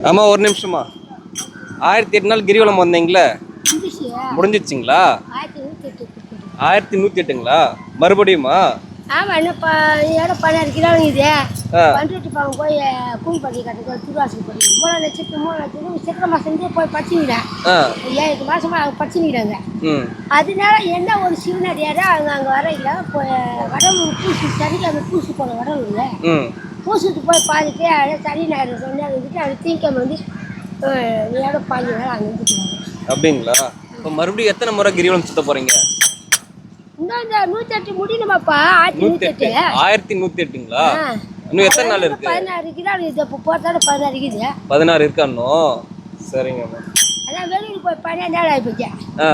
ஆமா ஒரு நிமிஷமா ஆயிரத்தி எட்டு நாள் கிரிவலம் வந்தீங்களே? முடிஞ்சிச்சிங்களா? ஆயிரத்தி நூற்றி நூத்தி எட்டுங்களா? மறுபடியுமா? ஆமாம் என்ன ப இடம் பதினாறு கிலோ இது. பண்ருட்டி பக்கம் போய் பண்ணி கட்டுக்கு திருவாசல் பண்ணி மூணு லட்சத்து மூணு லட்சத்து சித்திரை மாதம் போய் படிச்சுக்கிறேன் ஏழு மாதமாக அவங்க படிச்சுக்கிறாங்க அதனால என்ன ஒரு சிவனடியாரா அவங்க அங்கே வரையில போய் வடலூர் பூசி சனிக்கிழமை பூசி போன வடலூர்ல பூசிட்டு போய் பார்த்துட்டு அப்படியே சனி ஞாயிறு சொன்னா வந்துட்டு அப்படியே திங்கக்கிழமை வந்து இடம் பாஞ்சு நாள் அங்கே இருந்துக்கிறாங்க அப்படிங்களா? இப்போ மறுபடியும் எத்தனை முறை கிரிவலம் சுத்த போறீங்க? இன்னும் இந்த நூற்றி எட்டு முடியணுமாப்பா ஆயிரத்தி நூத்தி நூற்றி எட்டு ஆயிரத்தி நூத்தி எட்டுங்களா. இன்னும் எத்தனை நாள் இருக்கு? பதினாறு கிலோ இது இப்போ போட்டாலும் பதினாறு இருக்குது. பதினாறு இருக்கானோ சரிங்கம்மா அதான் வெளியூர் போய் பன்னெண்டு நாள் ஆகிப்போச்சு ஆ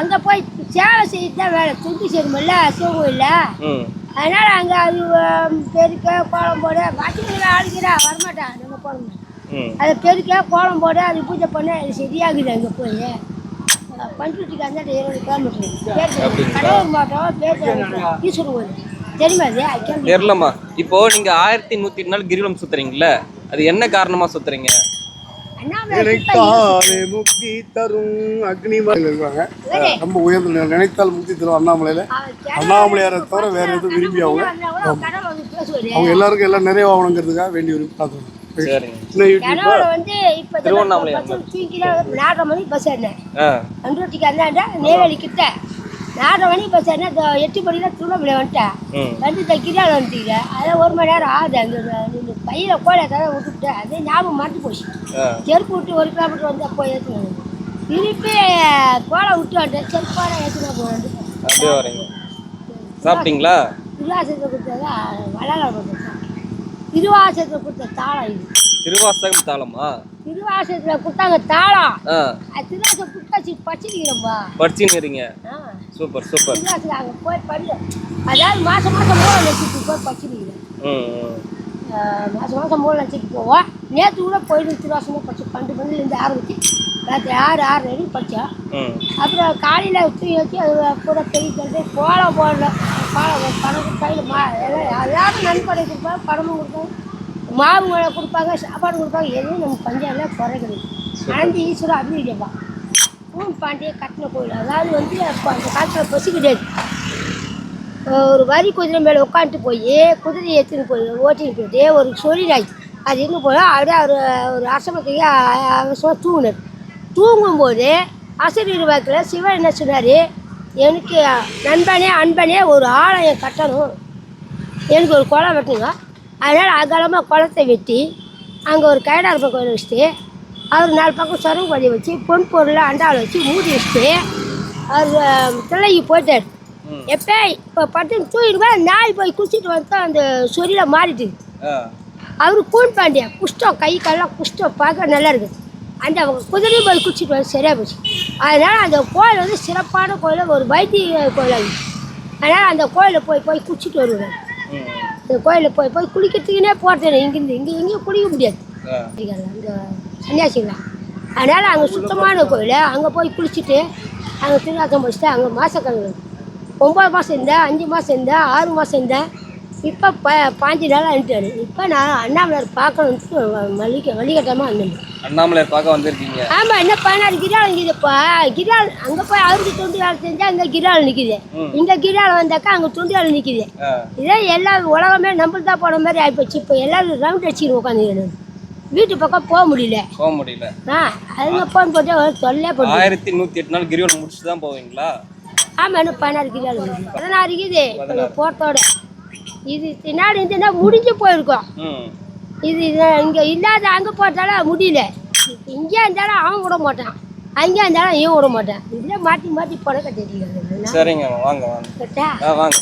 அங்கே போய் சேவை செய்து தான் வேலை. துண்டு சேருமில்ல சிவகோயில்ல அதனால அங்கே அது ஆம், பெருக்க கோலம் போட. வாட்டிக்கிற ஆளுக்கிறா வரமாட்டான் நம்ம ம். அதை பெருக்க கோலம் போட அது பூஜை பண்ண அது சரியாகுது அங்கே போய். பண்ருட்டிக்கு அந்த இருபது கிலோமீட்டர்? கடலூர் மாவட்டம் பேர் ஈஸ்வரன் கோயில். தெரியுமா தெரியலம்மா இப்போ நீங்க ஆயிரத்தி நூத்தி நாள் கிரிவலம் சுத்துறீங்கல்ல அது என்ன காரணமா சுத்துறீங்க? நினைத்தாலே முக்தி தரும் அக்னி இருக்காங்க. ரொம்ப உயர்ந்த. நினைத்தால் முக்தி தரும் அண்ணாமலையில. அண்ணாமலையாரை தவிர வேற எதுவும் விரும்பி அவங்க? அவங்க எல்லாருக்கும் எல்லாம் நிறைவாகணுங்கிறதுக்காக வேண்டி வந்து இப்போ திருவண்ணாமலை பஸ் ஏறினேன். ஆ. அன்றூட்டிக்கு அந்தாண்டா நெய்வேலி கிட்ட. நாலரை பஸ் ஏறினா இதோ எட்டு மணிக்கு திருவண்ணாமலை வந்துட்டேன். ம். வந்து தைக்கிறாள் வந்துட்டீங்க. அதான் ஒரு மணி நேரம் ஆகுது. அங்கே நின்று கையில் கோழை தடவை விட்டுவிட்டேன் அதே ஞாபகம் மறந்து போச்சு. செருப்பு விட்டு ஒரு கிலோமீட்டர் வந்து அப்போ ஏற்றுனாங்க திருப்பி கோழை விட்டு வந்துட்டேன். செருப்பாட ஏற்றுனா போனேன் அப்படியே வரீங்க. சாப்பிட்டீங்களா? திருவாசத்தில் கொடுத்ததா வளால கொடுத்தேன் திருவாசத்தில் கொடுத்த தாளம் இது. திருவாசகம் தாளமா? திருவாசத்தில் கொடுத்தாங்க தாளம். பச்சிருக்கிறோம்பா படிச்சுன்னு இருக்கீங்க ஆ. Super super. திருவாசல் அங்கே போய் படி அதாவது மாதம் மாதம் மூணு லட்சத்துக்கு போய் படிச்சிருக்கிறேன் ம் ம். மாதம் மாதம் மூணு லட்சத்துக்கு போவோம். நேற்று கூட போயிட்டு திருவாசமாக படிச்சு பன்னெண்டு மணிலேருந்து ஆரம்பிச்சு ராத்திரி ஆறு ஆறு வரைக்கும் படித்தோம் அப்புறம் காலையில் தூக்கி வச்சு அது கூட பெரிய கோலம் போடல. கோலம் பணம் கையில் மா எல்லாம் எல்லாரும் நன்கொடை கொடுப்பாங்க பணமும் கொடுப்பாங்க. மாவு கொடுப்பாங்க சாப்பாடு கொடுப்பாங்க எதுவும் நம்ம பஞ்சாயத்தில் குறை கிடையாது. அனந்தி ஈஸ்வரர் அப்படி இல்லைப்பா பூன் பாண்டிய கட்டின கோயில். அதாவது வந்து அப்போ அந்த காலத்தில் பசு கிடையாது. ஒரு வரி குதிரை மேலே உட்காந்துட்டு போய் குதிரையை எடுத்துன்னு போய் ஓட்டின்னு போயிட்டு ஒரு சொல்லிடாய் அது இருந்து போய் அப்படியே அவர் ஒரு அசமத்துக்கு அவசரமாக தூங்கினார் தூங்கும்போது அசரீர் வாக்கில் சிவன் என்ன சொன்னார்? எனக்கு நண்பனே அன்பனே ஒரு ஆலயம் கட்டணும். எனக்கு ஒரு குளம் வெட்டுங்க அதனால் அகலமாக குளத்தை வெட்டி அங்கே ஒரு கைடாரப்ப கோயில் வச்சுட்டு அவர் நாலு பக்கம் சருகு பதிய வச்சு பொன் பொருளை அண்டாவில் வச்சு மூடி வச்சுட்டு அவர் திளைக்கு போயிட்டார். எப்போ இப்போ பட்டு தூக்கிட்டு நாய் போய் குளிச்சுட்டு வந்து அந்த சொரியில் மாறிட்டு அவர் கூன் பாண்டியா குஷ்டம் கை கால்லாம் குஷ்டம் பார்க்க நல்லா இருக்குது அந்த அவங்க குதிரையும் போய் குடிச்சிட்டு வந்து சரியாக போச்சு. அதனால் அந்த கோயில் வந்து சிறப்பான கோயில் ஒரு வைத்திய கோயில் அதனால் அந்த கோயிலில் போய் போய் குடிச்சிட்டு வருவேன் ம் அந்த கோயிலில் போய் போய் குளிக்கிறதுக்குனே போகிறேன் இங்கேருந்து இங்கே எங்கேயும் குளிக்க முடியாது. ஆ. அந்த சன்னியாசிங்களாம் அதனால் அங்கே சுத்தமான கோயில். அங்கே போய் குளிச்சுட்டு அங்கே திருவாசம் படிச்சுட்டு அங்கே மாதக்கணக்கு ஒம்பது மாதம் இருந்தேன் அஞ்சு மாதம் இருந்தேன் ஆறு மாதம் இருந்தேன் இப்போ ப பாஞ்சு நாள் அனுப்பிட்டாரு இப்போ நான் அண்ணாமலையார் பார்க்கணுன்ட்டு மல்லிகை வழிகட்டமாக வந்தேன். அண்ணாமலையார் பார்க்க வந்திருக்கீங்க. ஆமாம் என்ன பதினாறு கிரால் நிற்கிதுப்பா கிரால் அங்கே போய் அவருக்கு துண்டு வேலை செஞ்சால் அங்கே கிரால் நிற்கிது ம். இந்த கிரால் வந்தாக்கா அங்கே துண்டு வேலை நிற்கிது ஆ. இதே எல்லா உலகமே நம்மள்தான் தான் போன மாதிரி ஆகிப்போச்சு இப்போ எல்லாரும் ரவுண்ட் அடிச்சுக்கிட்டு உட்காந்துக்கிறேன் வீட்டு பக்கம் போக முடியல. போக முடியல. ஆ அதுங்க ஃபோன் போட்டு தொல்லையே போட்டு ஆயிரத்தி நூத்தி எட்டு நாள் கிரிவலம் முடிச்சுட்டு தான் போவீங்களா? ஆமாம் இன்னும் பதினாறு இருக்குது. பதினாறு. இருக்குது போகிறதோட இது பின்னாடி இருந்துன்னா முடிஞ்சு போயிருக்கோம். இது இங்கே இல்லாத அங்கே போட்டால முடியல. இங்கே இருந்தாலும் அவன் விட மாட்டான். அங்கே இருந்தாலும் இவன் விட மாட்டான். இதில் மாற்றி மாற்றி பணம் கட்டிட்டு சரிங்க வாங்க வாங்க. வாங்க.